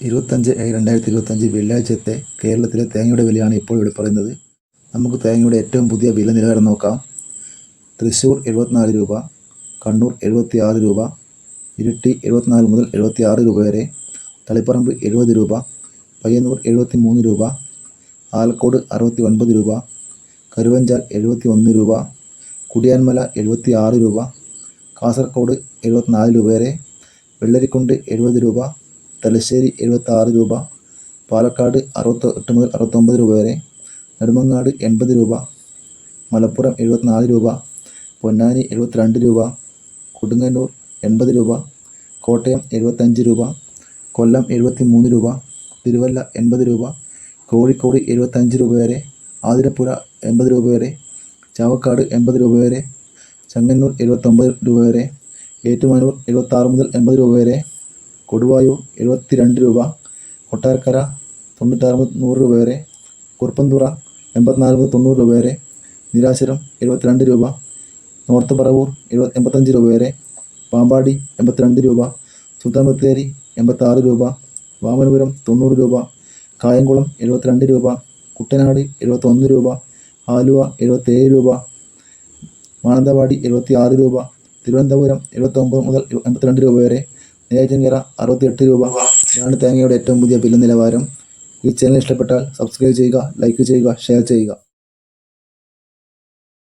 ഇരുപത്തഞ്ച് ഏഴ് രണ്ടായിരത്തി ഇരുപത്തഞ്ച് വെള്ളിയാഴ്ചത്തെ കേരളത്തിലെ തേങ്ങയുടെ വിലയാണ് ഇപ്പോൾ ഇവിടെ പറയുന്നത്. നമുക്ക് തേങ്ങയുടെ ഏറ്റവും പുതിയ വില നിലവാരം നോക്കാം. തൃശ്ശൂർ എഴുപത്തിനാല് രൂപ കണ്ണൂർ എഴുപത്തി ആറ് രൂപ ഇരിട്ടി എഴുപത്തിനാല് മുതൽ എഴുപത്തി ആറ് രൂപ വരെ തളിപ്പറമ്പ് എഴുപത് രൂപ പയ്യന്നൂർ എഴുപത്തി മൂന്ന് രൂപ ആലക്കോട് അറുപത്തി ഒൻപത് രൂപ കരുവഞ്ചാൽ എഴുപത്തി ഒന്ന് രൂപ കുടിയാൻമല എഴുപത്തി ആറ് രൂപ കാസർഗോഡ് എഴുപത്തിനാല് രൂപ വരെ വെള്ളരിക്കുണ്ട് എഴുപത് രൂപ തലശ്ശേരി എഴുപത്തി ആറ് രൂപ പാലക്കാട് അറുപത്തി എട്ട് മുതൽ അറുപത്തൊമ്പത് രൂപ വരെ നെടുമങ്ങാട് എൺപത് രൂപ മലപ്പുറം എഴുപത്തിനാല് രൂപ പൊന്നാനി എഴുപത്തിരണ്ട് രൂപ കൊടുങ്ങല്ലൂർ എൺപത് രൂപ കോട്ടയം എഴുപത്തഞ്ച് രൂപ കൊല്ലം എഴുപത്തി മൂന്ന് രൂപ തിരുവല്ല എൺപത് രൂപ കോഴിക്കോട് എഴുപത്തഞ്ച് രൂപ വരെ ആതിരപ്പുഴ എൺപത് രൂപ വരെ ചാവക്കാട് എൺപത് രൂപ വരെ ചങ്ങന്നൂർ എഴുപത്തൊമ്പത് രൂപ വരെ ഏറ്റുമാനൂർ എഴുപത്താറ് മുതൽ എൺപത് രൂപ വരെ കൊടുവായൂർ എഴുപത്തിരണ്ട് രൂപ കൊട്ടാരക്കര തൊണ്ണൂറ്റാറ് നൂറ് രൂപ വരെ കുറുപ്പന്തുറ എൺപത്തിനാല് തൊണ്ണൂറ് രൂപ വരെ നിരാശരം എഴുപത്തിരണ്ട് രൂപ നോർത്ത് പറവൂർ എഴുപത് എൺപത്തഞ്ച് രൂപ വരെ പാമ്പാടി എൺപത്തിരണ്ട് രൂപ സുൽത്താൻ ബത്തേരി എൺപത്താറ് രൂപ വാമനപുരം തൊണ്ണൂറ് രൂപ കായംകുളം എഴുപത്തിരണ്ട് രൂപ കുട്ടനാട് എഴുപത്തൊന്ന് രൂപ ആലുവ എഴുപത്തേഴ് രൂപ മാനന്തവാടി എഴുപത്തി ആറ് രൂപ തിരുവനന്തപുരം എഴുപത്തൊമ്പത് മുതൽ എൺപത്തിരണ്ട് രൂപ വരെ നെയ്യാറ്റിൻകര അറുപത്തിയെട്ട് രൂപ. ഇതാണ് തേങ്ങയുടെ ഏറ്റവും പുതിയ വില നിലവാരം. ഈ ചാനൽ ഇഷ്ടപ്പെട്ടാൽ സബ്സ്ക്രൈബ് ചെയ്യുക ലൈക്ക് ചെയ്യുക ഷെയർ ചെയ്യുക.